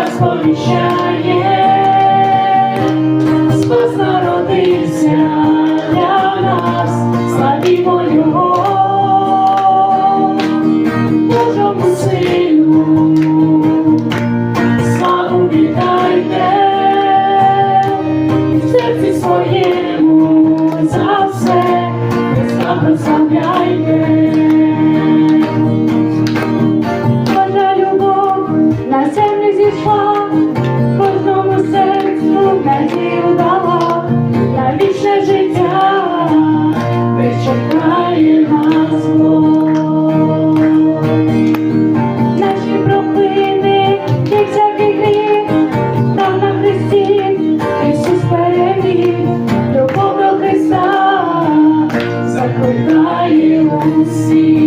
Христа сповіщає, Спас народився для нас, славімо Його. Божому сину, славу віддайте, в серці своєму за все прославляйте. se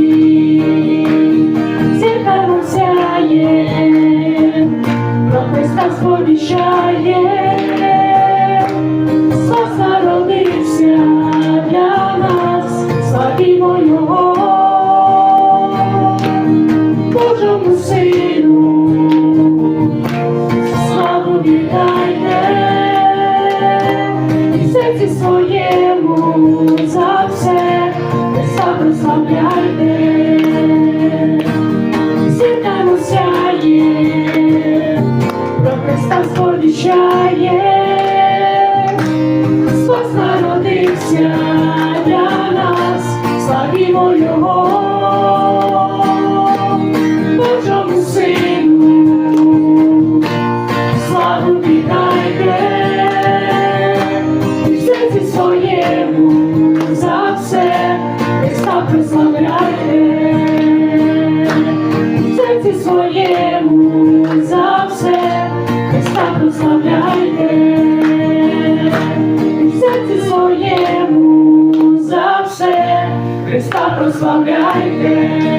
Христа прославляйте. Сяє, про Христа сповіщає, Спас народився Христа прославляйте, в серці своєму за все Христа прославляє в серці своєму за все Христа прославляйте.